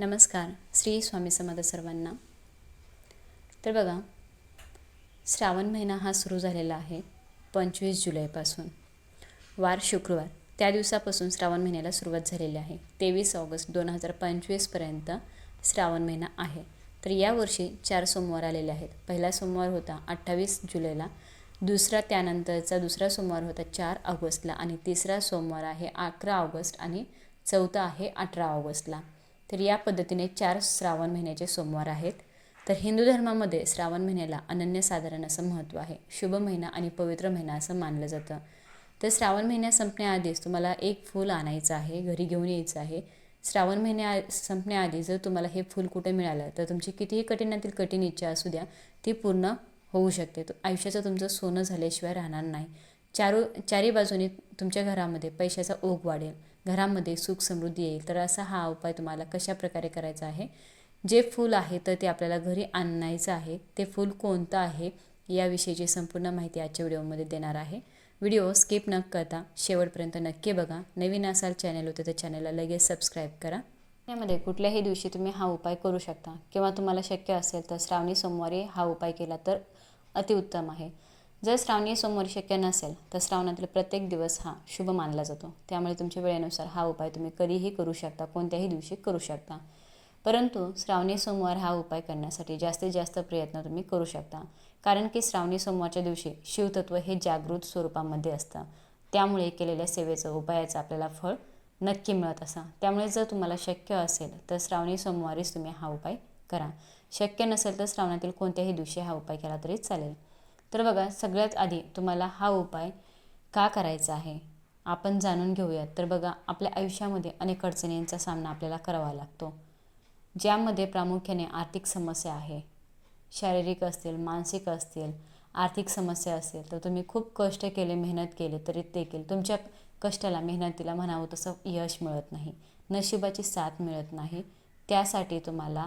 नमस्कार श्री स्वामी समर्थ सर्वांना. तर बघा श्रावण महिना हा सुरू झालेला आहे पंचवीस जुलैपासून. वार शुक्रवार त्या दिवसापासून श्रावण महिन्याला सुरुवात झालेली आहे. तेवीस ऑगस्ट दोन हजार पंचवीसपर्यंत श्रावण महिना आहे. तर यावर्षी चार सोमवार आलेले आहेत. पहिला सोमवार होता अठ्ठावीस जुलैला दुसरा त्यानंतरचा दुसरा सोमवार होता चार ऑगस्टला आणि तिसरा सोमवार आहे अकरा ऑगस्ट आणि चौथा आहे अठरा ऑगस्टला. तर या पद्धतीने चार श्रावण महिन्याचे सोमवार आहेत. तर हिंदू धर्मामध्ये श्रावण महिन्याला अनन्यसाधारण असं महत्त्व आहे. शुभ महिना आणि पवित्र महिना असं मानलं जातं. तर श्रावण महिन्या संपण्याआधीच तुम्हाला एक फूल आणायचं आहे घरी घेऊन यायचं आहे. श्रावण महिन्या संपण्याआधी जर तुम्हाला हे फूल कुठे मिळालं तर तुमची कितीही कठीणातील कठीण इच्छा असू द्या ती पूर्ण होऊ शकते. तो आयुष्याचं तुमचं सोनं झाल्याशिवाय राहणार नाही. चारू चारी बाजूने तुमच्या घरामध्ये पैशाचा ओघ वाढेल. घरामध्ये सुख समृद्धी येईल. तर असा हा उपाय तुम्हाला कशा प्रकारे करायचा आहे? जे फूल आहे तर ते आपल्याला घरी आणायचं आहे. ते फूल कोणतं आहे याविषयीची संपूर्ण माहिती आजच्या व्हिडिओमध्ये देणार आहे. व्हिडिओ स्किप न करता शेवटपर्यंत नक्की बघा. नवीन असाल चॅनल होते तर चॅनलला लगेच सबस्क्राईब करा. यामध्ये कुठल्याही दिवशी तुम्ही हा उपाय करू शकता. किंवा तुम्हाला शक्य असेल तर श्रावणी सोमवारी हा उपाय केला तर अतिउत्तम आहे. जर श्रावणी सोमवारी शक्य नसेल तर श्रावणातील प्रत्येक दिवस हा शुभ मानला जातो. त्यामुळे तुमच्या वेळेनुसार हा उपाय तुम्ही कधीही करू शकता कोणत्याही दिवशी करू शकता. परंतु श्रावणी सोमवार हा उपाय करण्यासाठी जास्तीत जास्त प्रयत्न तुम्ही करू शकता. कारण की श्रावणी सोमवारच्या दिवशी शिवतत्व हे जागृत स्वरूपामध्ये असतं. त्यामुळे केलेल्या सेवेचं उपायाचं आपल्याला फळ नक्की मिळत असं. त्यामुळे जर तुम्हाला शक्य असेल तर श्रावणी सोमवारीच तुम्ही हा उपाय करा. शक्य नसेल तर श्रावणातील कोणत्याही दिवशी हा उपाय केला तरी चालेल. तर बघा सगळ्यात आधी तुम्हाला हा उपाय का करायचा आहे आपण जाणून घेऊयात. तर बघा आपल्या आयुष्यामध्ये अनेक अडचणींचा सामना आपल्याला करावा लागतो. ज्यामध्ये प्रामुख्याने आर्थिक समस्या आहे शारीरिक असतील मानसिक असतील आर्थिक समस्या असेल तर तुम्ही खूप कष्ट केले मेहनत केले तरी देखील तुमच्या कष्टाला मेहनतीला म्हणावं तसं यश मिळत नाही नशिबाची साथ मिळत नाही. त्यासाठी तुम्हाला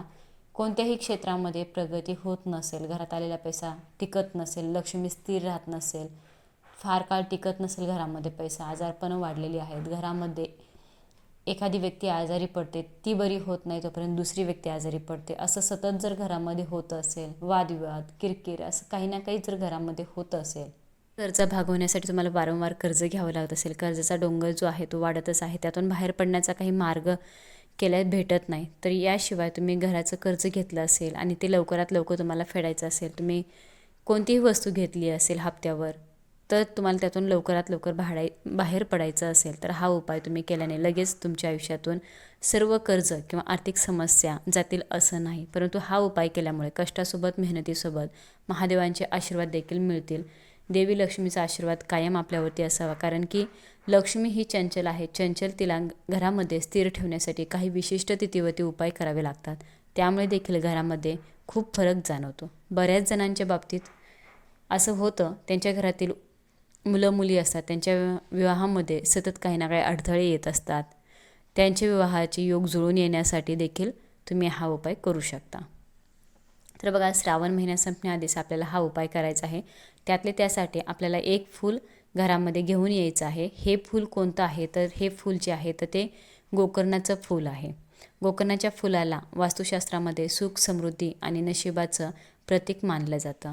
कोणत्याही क्षेत्रामध्ये प्रगती होत नसेल घरात आलेला पैसा टिकत नसेल लक्ष्मी स्थिर राहत नसेल फार काळ टिकत नसेल घरामध्ये पैसा आजारपणं वाढलेली आहेत घरामध्ये एखादी व्यक्ती आजारी पडते ती बरी होत नाही तोपर्यंत दुसरी व्यक्ती आजारी पडते. असं सतत जर घरामध्ये होत असेल वादविवाद किरकिर असं काही ना काही जर घरामध्ये होत असेल कर्ज भागवण्यासाठी तुम्हाला वारंवार कर्ज घ्यावं लागत असेल. कर्जाचा डोंगर जो आहे तो वाढतच आहे. त्यातून बाहेर पडण्याचा काही मार्ग केल्या भेटत नाही तर याशिवाय तुम्ही घराचं कर्ज घेतलं असेल आणि ते लवकरात लवकर तुम्हाला फेडायचं असेल तुम्ही कोणतीही वस्तू घेतली असेल हप्त्यावर तर तुम्हाला त्यातून लवकरात लवकर भाडाय बाहेर पडायचं असेल तर हा उपाय तुम्ही केल्याने लगेच तुमच्या आयुष्यातून सर्व कर्ज किंवा आर्थिक समस्या जातील असं नाही. परंतु हा उपाय केल्यामुळे कष्टासोबत मेहनतीसोबत महादेवांचे आशीर्वाद देखील मिळतील. देवी लक्ष्मीचा आशीर्वाद कायम आपल्यावरती असावा. कारण की लक्ष्मी ही चंचल आहे. चंचल तिला घरामध्ये स्थिर ठेवण्यासाठी काही विशिष्ट तिथीवरती उपाय करावे लागतात. त्यामुळे देखील घरामध्ये खूप फरक जाणवतो. बऱ्याच जणांच्या बाबतीत असं होतं. त्यांच्या घरातील मुलं मुली असतात. त्यांच्या विवाहामध्ये सतत काही ना काही अडथळे येत असतात. त्यांच्या विवाहाचे योग जुळून येण्यासाठी देखील तुम्ही हा उपाय करू शकता. तर बघा श्रावण महिन्या संपण्याआधीच आपल्याला हा उपाय करायचा आहे. त्यातले त्यासाठी आपल्याला एक फूल घरामध्ये घेऊन यायचं आहे. हे फूल कोणतं आहे? तर हे फूल जे आहे तर ते गोकर्णाचं फूल आहे. गोकर्णाच्या फुलाला वास्तुशास्त्रामध्ये सुख समृद्धी आणि नशिबाचं प्रतीक मानलं जातं.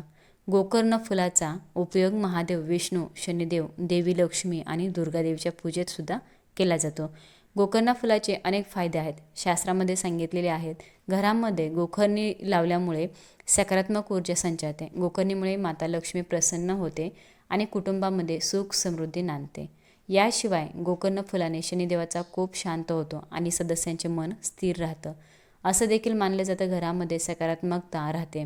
गोकर्ण फुलाचा उपयोग महादेव विष्णू शनिदेव देवी लक्ष्मी आणि दुर्गादेवीच्या पूजेतसुद्धा केला जातो. गोकर्ण फुलाचे अनेक फायदे आहेत. शास्त्रामध्ये सांगितलेले आहेत. घरामध्ये गोकर्णी लावल्यामुळे सकारात्मक ऊर्जा संचारते गोकर्णीमुळे माता लक्ष्मी प्रसन्न होते आणि कुटुंबामध्ये सुख समृद्धी नांदते. याशिवाय गोकर्ण फुलाने शनिदेवाचा कोप शांत होतो आणि सदस्यांचे मन स्थिर राहतं. असं देखील मानलं जातं घरामध्ये सकारात्मकता राहते.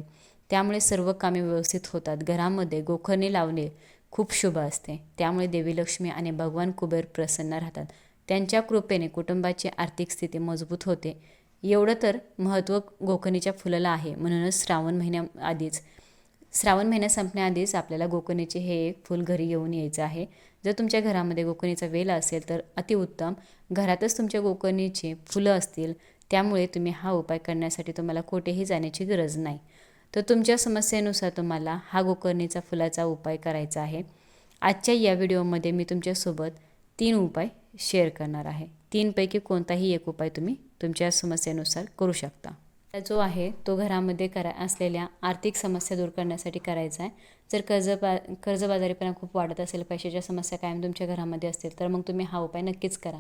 त्यामुळे सर्व कामे व्यवस्थित होतात. घरामध्ये गोखरणी लावणे खूप शुभ असते. त्यामुळे देवी लक्ष्मी आणि भगवान कुबेर प्रसन्न राहतात. त्यांच्या कृपेने कुटुंबाची आर्थिक स्थिती मजबूत होते. एवढं तर महत्त्व गोकणीच्या फुलाला आहे म्हणूनच श्रावण महिन्याआधीच श्रावण महिन्या संपण्याआधीच आपल्याला गोकर्णीचे हे एक फूल घरी घेऊन यायचं आहे. जर तुमच्या घरामध्ये गोकर्णीचा वेल असेल तर अतिउत्तम घरातच तुमच्या गोकर्णीचे फुलं असतील त्यामुळे तुम्ही हा उपाय करण्यासाठी तुम्हाला कुठेही जाण्याची गरज नाही. तर तुमच्या समस्येनुसार तुम्हाला हा गोकर्णीचा फुलाचा उपाय करायचा आहे. आजच्या या व्हिडिओमध्ये मी तुमच्यासोबत तीन उपाय शेअर करणार आहे. तीनपैकी कोणताही एक उपाय तुम्ही तुमच्या समस्येनुसार करू शकता. जो आहे तो घरामध्ये करा असलेल्या आर्थिक समस्या दूर करण्यासाठी करायचा आहे. जर कर्ज बा कर्जबाजारीपणा खूप वाढत असेल पैशाच्या समस्या कायम तुमच्या घरामध्ये असतील तर मग तुम्ही हा उपाय नक्कीच करा.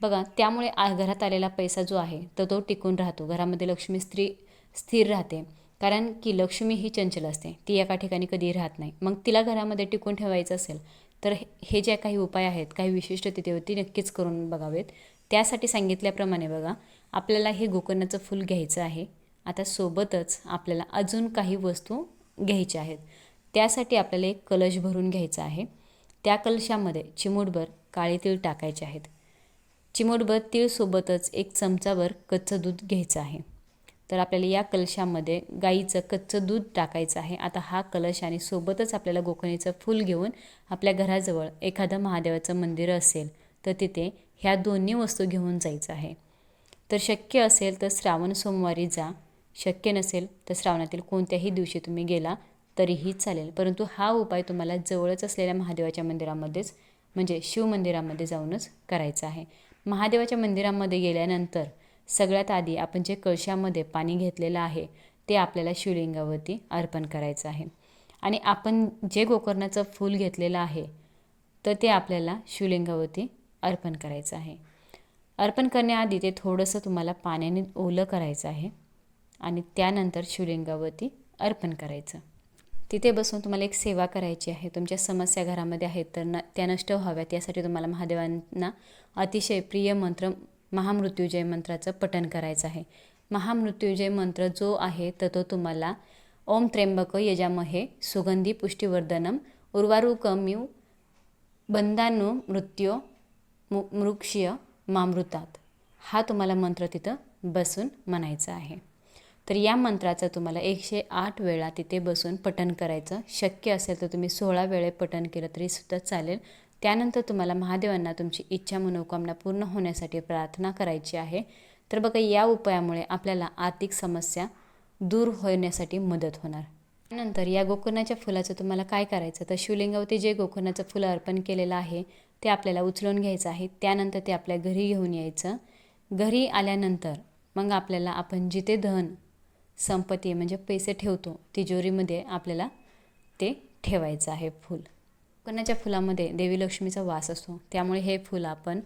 बघा त्यामुळे आ घरात आलेला पैसा जो आहे तर तो टिकून राहतो. घरामध्ये लक्ष्मी स्त्री स्थिर राहते. कारण की लक्ष्मी ही चंचल असते. ती एका ठिकाणी कधीही राहत नाही. मग तिला घरामध्ये टिकून ठेवायचं असेल तर हे जे काही उपाय आहेत काही विशिष्ट तिथेवरती नक्कीच करून बघावेत. त्यासाठी सांगितल्याप्रमाणे बघा आपल्याला हे गोकर्णाचं फूल घ्यायचं आहे. आता सोबतच आपल्याला अजून काही वस्तू घ्यायच्या आहेत. त्यासाठी आपल्याला एक कलश भरून घ्यायचा आहे. त्या कलशामध्ये चिमूटभर काळे तीळ टाकायचे आहेत. चिमूटभर तीळसोबतच एक चमचाभर कच्चं दूध घ्यायचं आहे. तर आपल्याला या कलशामध्ये गाईचं कच्चं दूध टाकायचं आहे. आता हा कलश आणि सोबतच आपल्याला गोकर्णीचं फूल घेऊन आपल्या घराजवळ एखादं महादेवाचं मंदिर असेल तर तिथे ह्या दोन्ही वस्तू घेऊन जायचं आहे. तर शक्य असेल तर श्रावण सोमवारी जा. शक्य नसेल तर श्रावणातील कोणत्याही दिवशी तुम्ही गेला तरीही चालेल. परंतु हा उपाय तुम्हाला जवळच असलेल्या महादेवाच्या मंदिरामध्येच म्हणजे शिव मंदिरामध्ये जाऊनच करायचा आहे. महादेवाच्या मंदिरामध्ये गेल्यानंतर सगळ्यात आधी आपण जे कळशामध्ये पाणी घेतलेलं आहे ते आपल्याला शिवलिंगावरती अर्पण करायचं आहे. आणि आपण जे गोकर्णाचं फूल घेतलेलं आहे तर ते आपल्याला शिवलिंगावरती अर्पण करायचं आहे. अर्पण करण्याआधी ते थोडंसं तुम्हाला पाण्याने ओलं करायचं आहे आणि त्यानंतर शिवलिंगावरती अर्पण करायचं. तिथे बसून तुम्हाला एक सेवा करायची आहे. तुमच्या समस्या घरामध्ये आहेत तर न त्या नष्ट व्हाव्यात यासाठी तुम्हाला महादेवांना अतिशय प्रिय मंत्र महामृत्युजय मंत्राचं पठण करायचं आहे. महामृत्युजय मंत्र जो आहे तर तो तुम्हाला ओम त्र्यंबक यजामहे सुगंधी पुष्टीवर्धनम उर्वारुकम्यू बंधानु मृत्यो मु मृक्षीय मामृतात. हा तुम्हाला मंत्र तिथं बसून म्हणायचा आहे. तर या मंत्राचं तुम्हाला एकशे आठ वेळा तिथे बसून पठण करायचं शक्य असेल तर तुम्ही सोळा वेळे पठण केलं तरी सुद्धा चालेल. त्यानंतर तुम्हाला महादेवांना तुमची इच्छा मनोकामना पूर्ण होण्यासाठी प्रार्थना करायची आहे. तर बघा या उपायामुळे आपल्याला आर्थिक समस्या दूर होण्यासाठी मदत होणार. त्यानंतर या गोकर्णाच्या फुलाचं तुम्हाला काय करायचं? तर शिवलिंगावरती जे गोकर्णाचं फुलं अर्पण केलेलं आहे ते आपल्याला उचलून घ्यायचं आहे. त्यानंतर ते आपल्या घरी घेऊन यायचं. घरी आल्यानंतर मग आपल्याला आपण जिथे धन संपत्ती म्हणजे पैसे ठेवतो तिजोरीमध्ये आपल्याला ते ठेवायचं आहे फूल. कोकणाच्या फुलामध्ये देवी लक्ष्मीचा वास असतो. त्यामुळे हे फुल आपण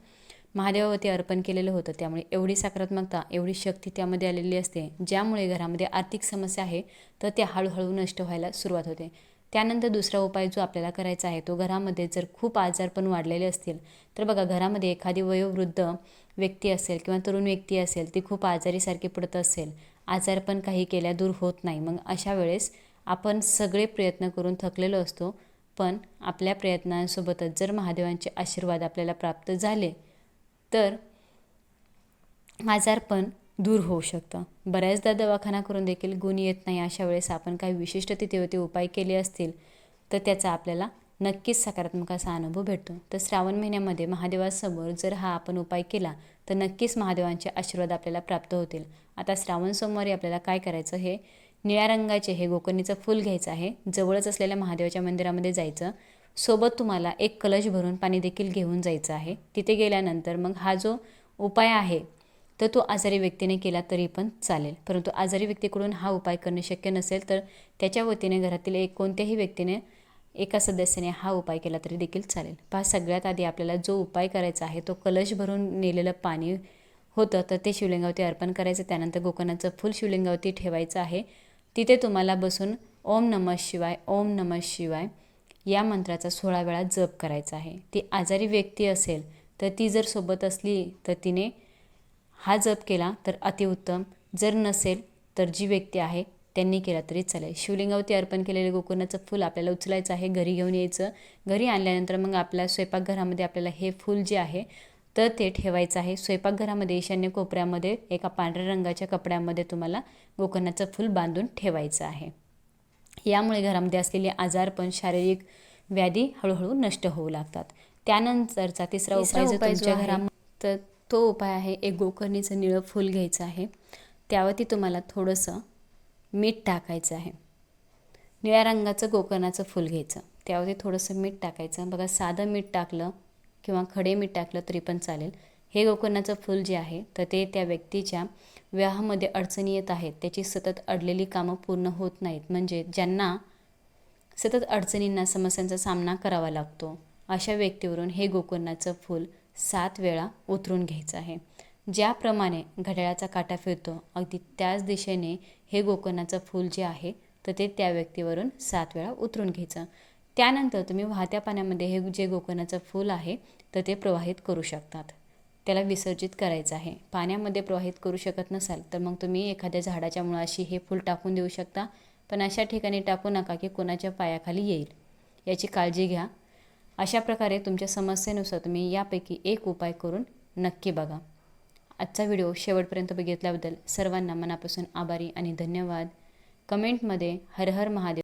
महादेवावरती अर्पण केलेलं होतं. त्यामुळे एवढी सकारात्मकता एवढी शक्ती त्यामध्ये आलेली असते. ज्यामुळे घरामध्ये आर्थिक समस्या आहे तर त्या हळूहळू नष्ट व्हायला सुरुवात होते. त्यानंतर दुसरा उपाय जो आपल्याला करायचा आहे तो घरामध्ये जर खूप आजारपण वाढलेले असतील तर बघा घरामध्ये एखादी वयोवृद्ध व्यक्ती असेल किंवा तरुण व्यक्ती असेल ती खूप आजारीसारखी पडत असेल. आजारपण काही केल्या दूर होत नाही. मग अशा वेळेस आपण सगळे प्रयत्न करून थकलेलो असतो. पण आपल्या प्रयत्नांसोबतच जर महादेवांचे आशीर्वाद आपल्याला प्राप्त झाले तर आजारपण दूर होऊ शकतं. बऱ्याचदा दवाखाना करून देखील गुण येत नाही अशा वेळेस आपण काही विशिष्ट तिथे उपाय केले असतील तर त्याचा आपल्याला नक्कीच सकारात्मक असा अनुभव भेटतो. तर श्रावण महिन्यामध्ये महादेवासमोर जर हा आपण उपाय केला तर नक्कीच महादेवांचे आशीर्वाद आपल्याला प्राप्त होतील. आता श्रावण सोमवारी आपल्याला काय करायचं हे निळ्या रंगाचे हे गोकर्णीचं फूल घ्यायचं आहे. जवळच असलेल्या महादेवाच्या मंदिरामध्ये जायचं. सोबत तुम्हाला एक कलश भरून पाणी देखील घेऊन जायचं आहे. तिथे गेल्यानंतर मग हा जो उपाय आहे तर तो आजारी व्यक्तीने केला तरी पण चालेल. परंतु आजारी व्यक्तीकडून हा उपाय करणे शक्य नसेल तर त्याच्या वतीने घरातील एक कोणत्याही व्यक्तीने एका सदस्याने हा उपाय केला तरी देखील चालेल. पहा सगळ्यात आधी आपल्याला जो उपाय करायचा आहे तो कलश भरून नेलेलं पाणी होतं तर ते शिवलिंगावरती अर्पण करायचं. त्यानंतर गोकर्णाचं फूल शिवलिंगावरती ठेवायचं आहे. तिथे तुम्हाला बसून ओम नमः शिवाय ओम नमः शिवाय या मंत्राचा सोळा वेळा जप करायचा आहे. ती आजारी व्यक्ती असेल तर ती जर सोबत असली तर तिने हा जप केला तर अतिउत्तम. जर नसेल तर जी व्यक्ती आहे त्यांनी केला तरी चालेल. शिवलिंगावरती अर्पण केलेले गोकर्णाचं फूल आपल्याला उचलायचं आहे घरी घेऊन यायचं. घरी आणल्यानंतर मग आपल्या स्वयंपाकघरामध्ये आपल्याला हे फूल जे आहे तर ते ठेवायचं आहे. स्वयंपाकघरामध्ये ईशान्य कोपऱ्यामध्ये एका पांढऱ्या रंगाच्या कपड्यामध्ये तुम्हाला गोकर्णाचं फूल बांधून ठेवायचं आहे. यामुळे घरामध्ये असलेले आजारपण शारीरिक व्याधी हळूहळू नष्ट होऊ लागतात. त्यानंतरचा तिसरा उपाय जो तुमच्या घरामध्ये तर तो उपाय आहे एक गोकर्णीचं निळं फूल घ्यायचं आहे. त्यावरती तुम्हाला थोडंसं मीठ टाकायचं आहे. निळ्या रंगाचं गोकर्णाचं फूल घ्यायचं. त्यावरती थोडंसं मीठ टाकायचं. बघा साधं मीठ टाकलं किंवा खडे मीठ टाकलं तरी पण चालेल. हे गोकर्णाचं फूल जे आहे तर ते त्या व्यक्तीच्या विवाहामध्ये अडचणी येत आहेत. त्याची सतत अडलेली कामं पूर्ण होत नाहीत. म्हणजे ज्यांना सतत अडचणींना समस्यांचा सामना करावा लागतो अशा व्यक्तीवरून हे गोकर्णाचं फूल सात वेळा उतरून घ्यायचं आहे. ज्याप्रमाणे घड्याळाचा काटा फिरतो अगदी त्याच दिशेने हे गोकर्णाचं फूल जे आहे तर ते त्या व्यक्तीवरून सात वेळा उतरून घ्यायचं. त्यानंतर तुम्ही वाहत्या पाण्यामध्ये हे जे गोकर्णाचं फूल आहे तर ते प्रवाहित करू शकतात. त्याला विसर्जित करायचं आहे. पाण्यामध्ये प्रवाहित करू शकत नसाल तर मग तुम्ही एखाद्या झाडाच्या मुळाशी हे फूल टाकून देऊ शकता. पण अशा ठिकाणी टाकू नका की कोणाच्या पायाखाली येईल. याची काळजी घ्या. अशा प्रकारे तुमच्या समस्येनुसार तुम्ही यापैकी एक उपाय करून नक्की बघा. आजचा व्हिडिओ शेवटपर्यंत बघितल्याबद्दल सर्वांना मनापासून आभारी आणि धन्यवाद. कमेंटमध्ये हर हर महादेव